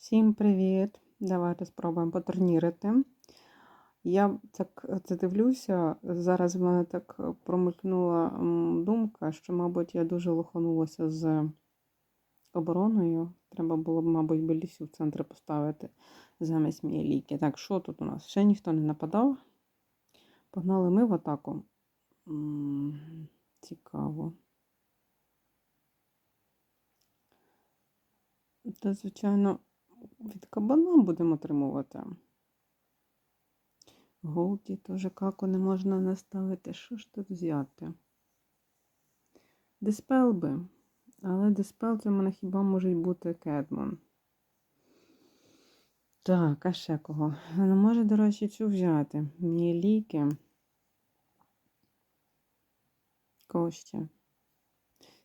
Всім привіт! Давайте спробуємо потурнірити. Я так це дивлюся. Зараз в мене так промелькнула м, думка, що, мабуть, я дуже лоханулася з обороною. Треба було б, мабуть, Белісю в центр поставити замість Мієліки. Так, що тут у нас? Ще ніхто не нападав. Погнали ми в атаку. Цікаво. Та, звичайно, від кабана будемо отримувати. Голді теж каку не можна наставити. Що ж тут взяти? Диспел би. Але диспел це в мене хіба може бути Кедмон. Так, а ще кого? Ну, може, до речі, цю взяти. Міліки. Кого ще?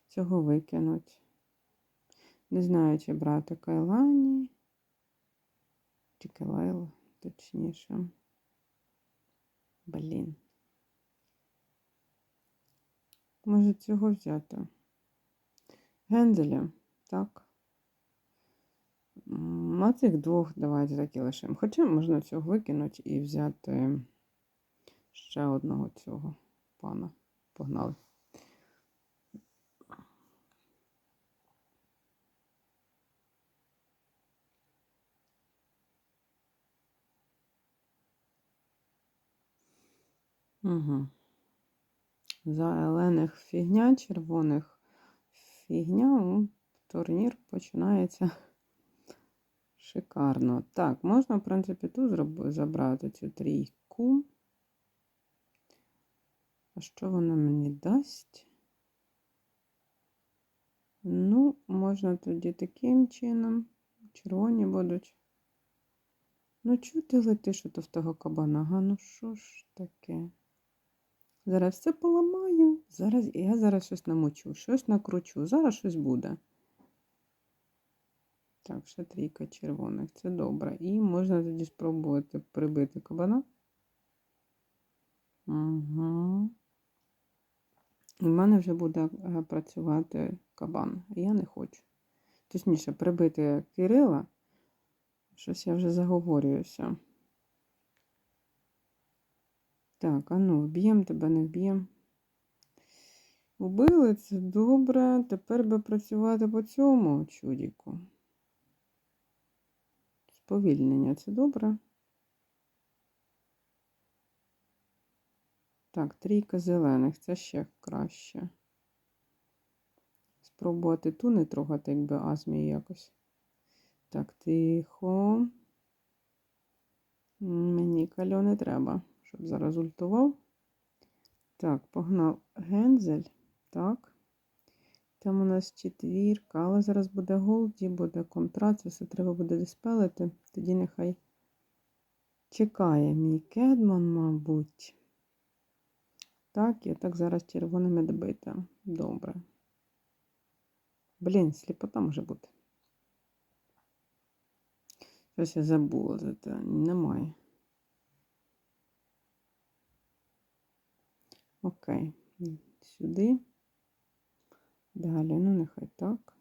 Цього викинуть. Не знаю, чи брати Кайлані. Чи точніше. Блін. Може цього взяти? Гензеля, так. М, А цих двох давайте так і лишимо. Хоча можна цього викинути і взяти ще одного цього пана. Погнали. Угу. За елених фігня, червоних фігня. Турнір починається шикарно. Так, можна, в принципі, тут забрати цю трійку. А що вона мені дасть? Ну, можна тоді таким чином. Червоні будуть. Ну, чого ти летиш ото в того кабана? Га, ну що ж таке? Зараз все поламаю. Зараз я зараз щось намочу, щось накручу. Зараз щось буде. Так, ще трійка червоних. Це добре. І можна тоді спробувати прибити кабана. Угу. І в мене вже буде е, працювати кабан. Я не хочу. Точніше, прибити Кирила. Щось я вже заговорююся. Так, а ну, вб'ємо тебе, не вб'ємо. Убили, це добре. Тепер би працювати по цьому чудіку. Сповільнення це добре. Так, трійка зелених, це ще краще. Спробувати ту не трогати, якби азмії якось. Так, тихо. Мені кальо не треба, щоб зараз ультував. Так, погнав Гензель. Так. Там у нас четвірка, але зараз буде голді, буде контракт, це все треба буде диспелити. Тоді нехай чекає мій кедман, мабуть. Так, і так зараз червоними добити. Добре. Блін, сліпота може бути. Щось я забула за те. Немає. Окей. Сюди. Далі, ну нехай так.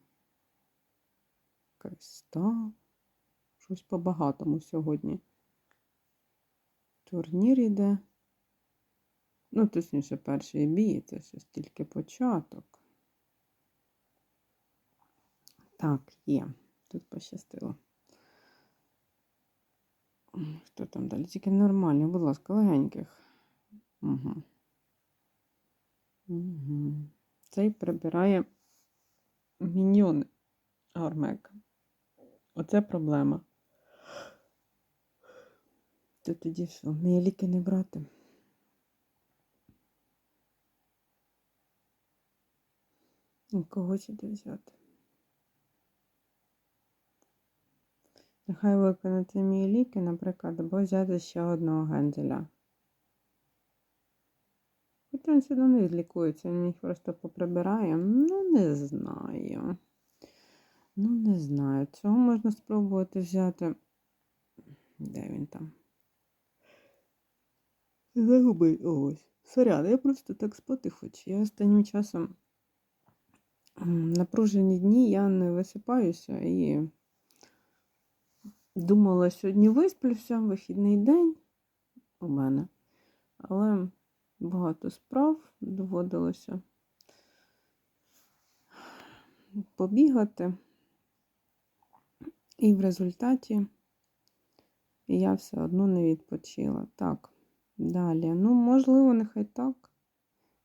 Кристал. Щось по-багатому сьогодні. Турнір іде. Ну, точніше, перший бій, це щось тільки початок. Так, є. Тут пощастило. Хто там далі? Тільки нормальні, будь ласка, легеньких. Угу. Угу. Цей прибирає міньйони Гармека. Оце проблема. То тоді що? Мені ліки не брати. І Кого сюди взяти? Нехай виконати мої ліки, наприклад, або взяти ще одного генделя. Він сюди не відлікується, він їх просто поприбирає. Ну, не знаю. Ну, не знаю. Цього можна спробувати взяти. Де він там? Загубив ось. Сорян, я просто так спати хочу. Я останнім часом напружені дні я не висипаюся і Думала, сьогодні висплюся, вихідний день у мене. Але багато справ доводилося побігати. І в результаті я все одно не відпочила. Так, далі. Ну, можливо, нехай так.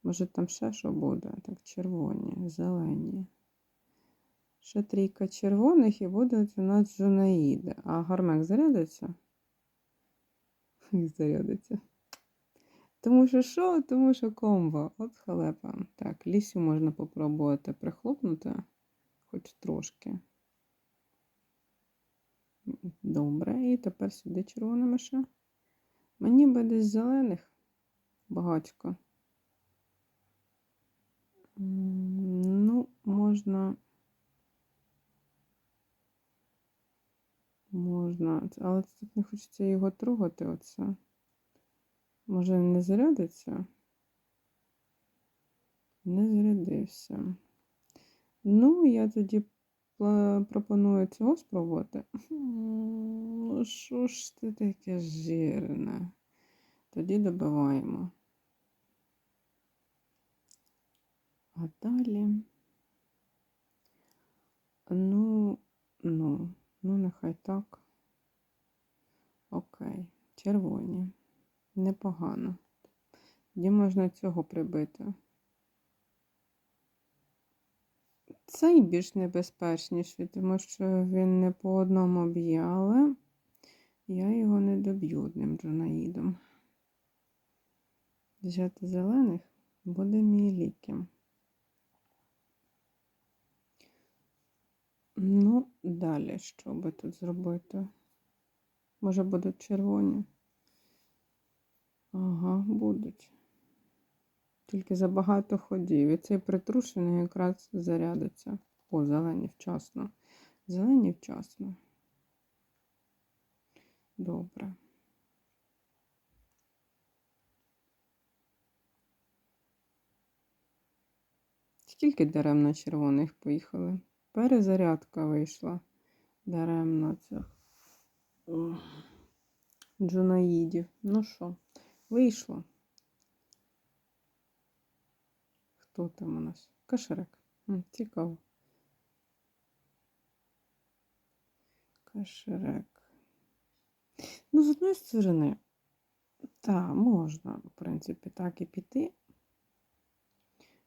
Може, там ще що буде? Так, червоні, зелені. Ще трійка червоних і будуть у нас жунаїди. А гармек зарядиться? Зарядиться. Тому що що? Тому що комбо. От халепа. Так, лісю можна попробувати прихлопнути хоч трошки. Добре, і тепер сюди червоними ще. Мені би десь зелених багатько. Ну, можна. Можна, але тут не хочеться його трогати оце. Може, не зарядиться? Не зарядився. Ну, я тоді пропоную цього спробувати. Ну, що ж ти таке жирне? Тоді добиваємо. А далі. Ну, ну, ну, нехай так. Окей, червоні. Непогано. Тоді можна цього прибити. Цей більш небезпечніший, тому що він не по одному б'є, але я його не доб'ю одним джунаїдом. Взяти зелених буде мій ліки. Ну, далі що би тут зробити? Може, будуть червоні? Ага, будуть. Тільки забагато ходів. І цей притрушений якраз зарядиться. О, зелені вчасно. Зелені вчасно. Добре. Скільки дерев на червоних поїхали? Перезарядка вийшла даремно цих джунаїдів. Ну що, вийшло? Хто там у нас? Кашерек. Цікаво. Кашерек. Ну, з одної сторони, так, можна, в принципі, так і піти.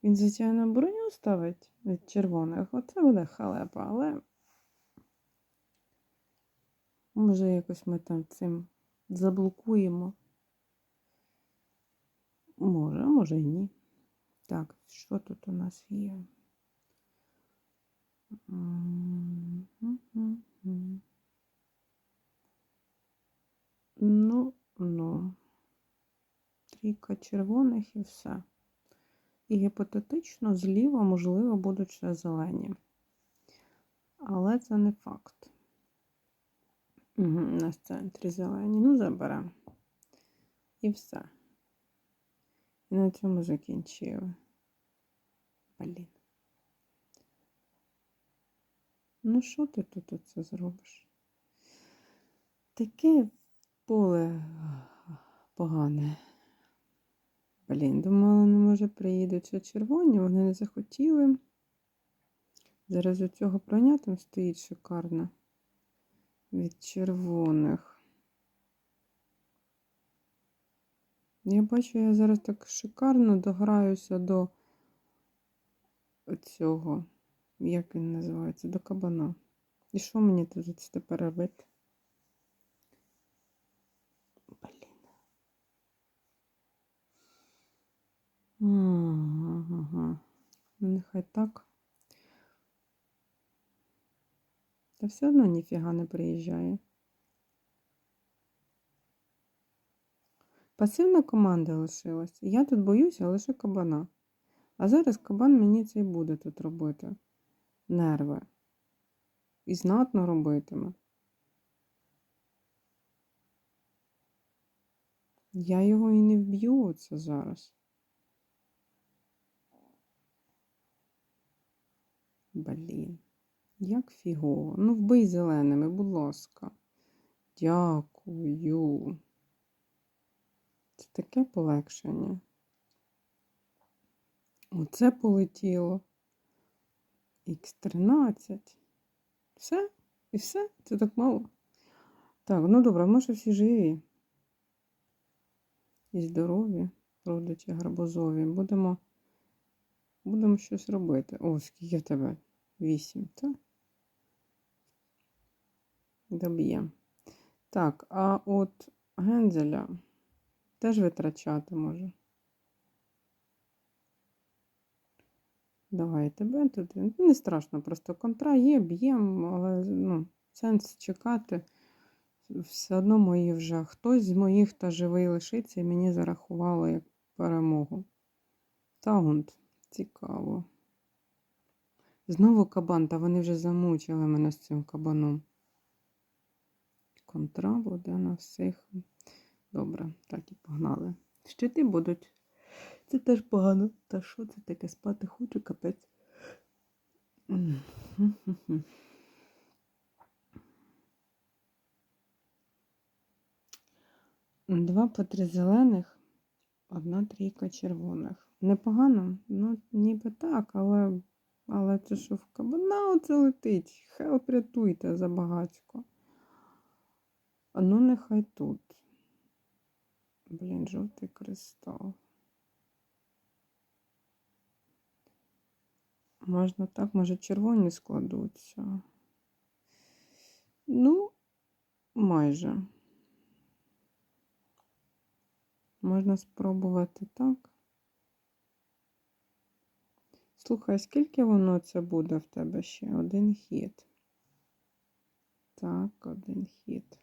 Він, звичайно, броню ставить від червоних. Оце буде халепа, але може якось ми там цим заблокуємо. Може, може і ні. Так, що тут у нас є? Ну, ну, трійка червоних і все. І гіпотетично зліва, можливо, будуть ще зелені. Але це не факт. Угу, в центрі зелені. Ну, заберемо. І все. І на цьому закінчили. Блін. Ну, що ти тут оце зробиш? Таке поле погане. Блін, думала, не може приїдуть червоні, вони не захотіли. Зараз у цього броня там стоїть шикарно від червоних. Я бачу, я зараз так шикарно дограюся до цього, як він називається, до кабана. І що мені тут тепер робити? Ага. Ну, нехай так. Та все одно ніфіга не приїжджає. Пасивна команда лишилась. Я тут боюся лише кабана. А зараз кабан мені це і буде тут робити. Нерви. І знатно робитиме. Я його і не вб'ю оце зараз. Блін, як фігово. Ну, вбий зеленими, будь ласка. Дякую. Це таке полегшення. Оце полетіло. Х13. Все? І все? Це так мало. Так, ну добре, може всі живі. І здорові, родичі гарбузові. Будемо, будемо щось робити. О, скільки в тебе? Вісім, так? Доб'є. Так, а от Гензеля теж витрачати може. Давай тебе тут. Ну, Не страшно, просто контра є, б'ємо, але ну, сенс чекати. Все одно мої вже хтось з моїх та живий лишиться і мені зарахувало як перемогу. Таунт, цікаво. Знову кабан, та вони вже замучили мене з цим кабаном. Контра буде на всіх. Добре, так і погнали. Щити будуть. Це теж погано. Та що це таке? Спати хочу, капець. Два по три зелених, одна трійка червоних. Непогано? Ну, ніби так, але, але це що в кабана оце летить. Хелп рятуйте забагацько. Ну нехай тут. Блін, жовтий кристал. Можна так, може червоні складуться. Ну, майже. Можна спробувати так. Слухай, скільки воно це буде в тебе ще? Один хід. Так, один хід.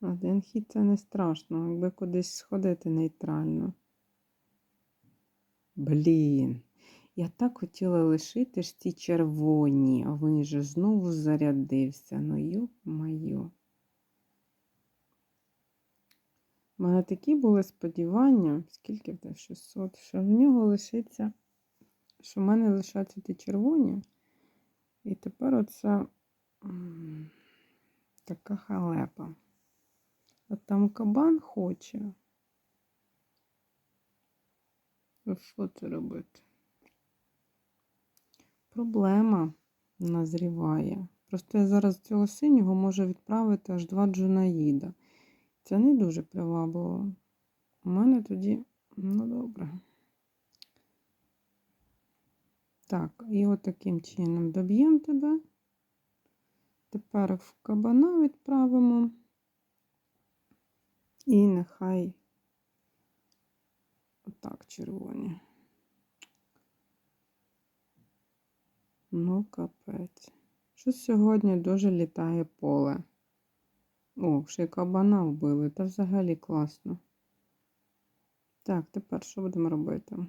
Один хід це не страшно, якби кудись сходити нейтрально. Блін. Я так хотіла лишити ж ці червоні, а він же знову зарядився. Ну, йоп моє. У мене такі були сподівання, скільки в тебе 600, що в нього лишиться, що в мене лишаться ті червоні. І тепер оце така халепа. А там кабан хоче. Що це робити? Проблема назріває. Просто я зараз цього синього можу відправити аж два джунаїда. Це не дуже привабливо. У мене тоді, ну добре. Так, і от таким чином доб'ємо тебе. Тепер в кабана відправимо. І нехай отак червоні. Ну, капець. Що сьогодні дуже літає поле. О, ще й кабана вбили, та взагалі класно. Так, тепер що будемо робити?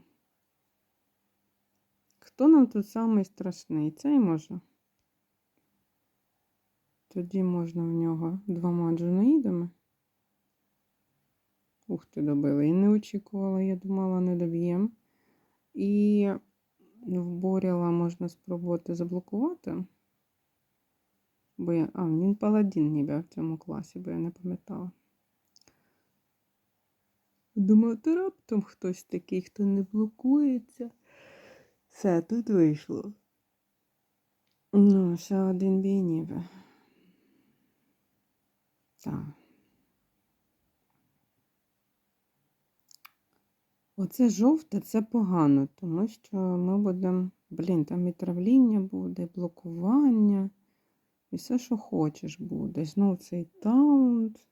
Хто нам тут самий страшний? Цей може? Тоді можна в нього двома джунаїдами. Ух ти, добили. І не очікувала, я думала, не доб'єм. І в Боріла можна спробувати заблокувати. Бо я... А, він паладін ніби в цьому класі, бо я не пам'ятала. Думаю, то раптом хтось такий, хто не блокується. Все, тут вийшло. Ну, ще один бій ніби. Так. Оце жовте це погано, тому що ми будемо. Блін, там і травління буде, і блокування, і все, що хочеш буде. Знов цей таунт.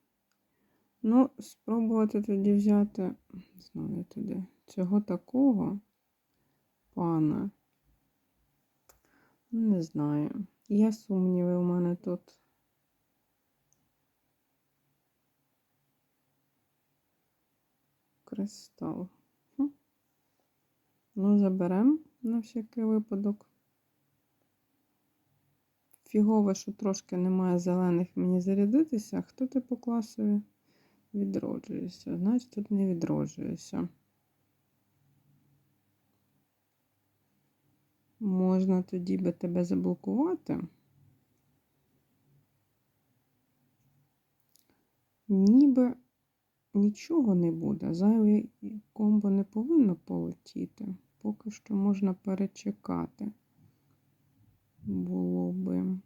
Ну, спробувати тоді взяти, знову туди, цього такого пана. Не знаю. Є сумніви у мене тут. Кристал. Ну, заберемо на всякий випадок. Фігово, що трошки немає зелених мені зарядитися. Хто ти по класові відроджуєшся? Значить, тут не відроджуєшся. Можна тоді би тебе заблокувати. ніби нічого не буде. Зайве комбо не повинно полетіти. Поки що можна перечекати. Було би.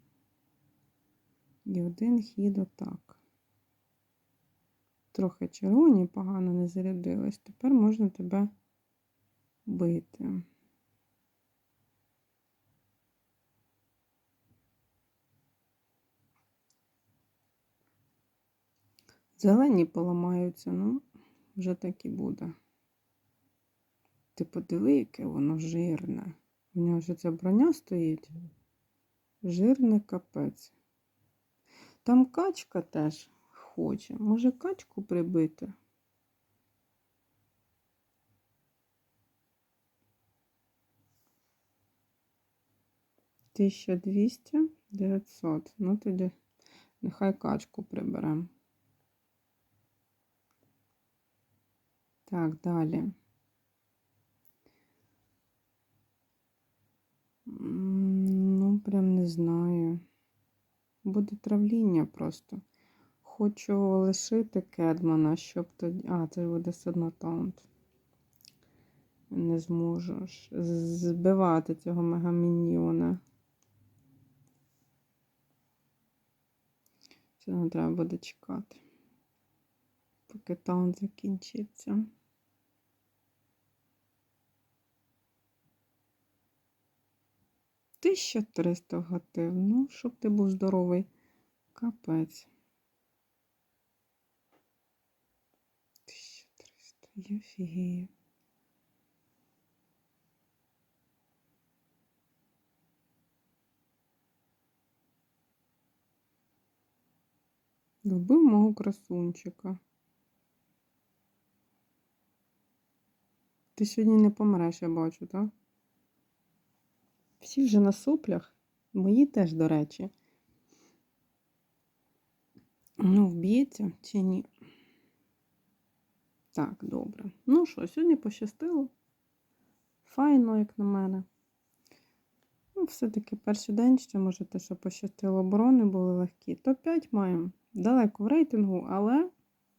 І один хід отак. Трохи червоні погано не зарядились. Тепер можна тебе бити. Зелені поламаються, ну, вже так і буде. Ти подиви, яке воно жирне. У нього ж ця броня стоїть. Жирне капець. Там качка теж хоче. Може качку прибити? Тисяча двісті, дев'ятсот. Ну тоді нехай качку приберемо. Так, далі. Ну, прям не знаю. Буде травління просто. Хочу лишити Кедмана, щоб тоді. А, це буде все одно таунт. Не зможу ж збивати цього мегамініона. Це нам треба буде чекати. Поки таунт закінчиться. Тисяча триста вгатив. Ну, щоб ти був здоровий. Капець. 1300. Я фігію. Вбив мого красунчика. Ти сьогодні не помреш, я бачу, так? Всі вже на соплях. Мої теж, до речі. Ну, вб'ється чи ні? Так, добре. Ну що, сьогодні пощастило. Файно, як на мене. Ну, все-таки перший день ще, може, те, що пощастило, оборони були легкі. Топ-5 маємо. Далеко в рейтингу, але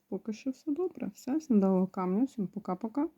поки що все добре. Все, всім дало камня. Всім пока-пока.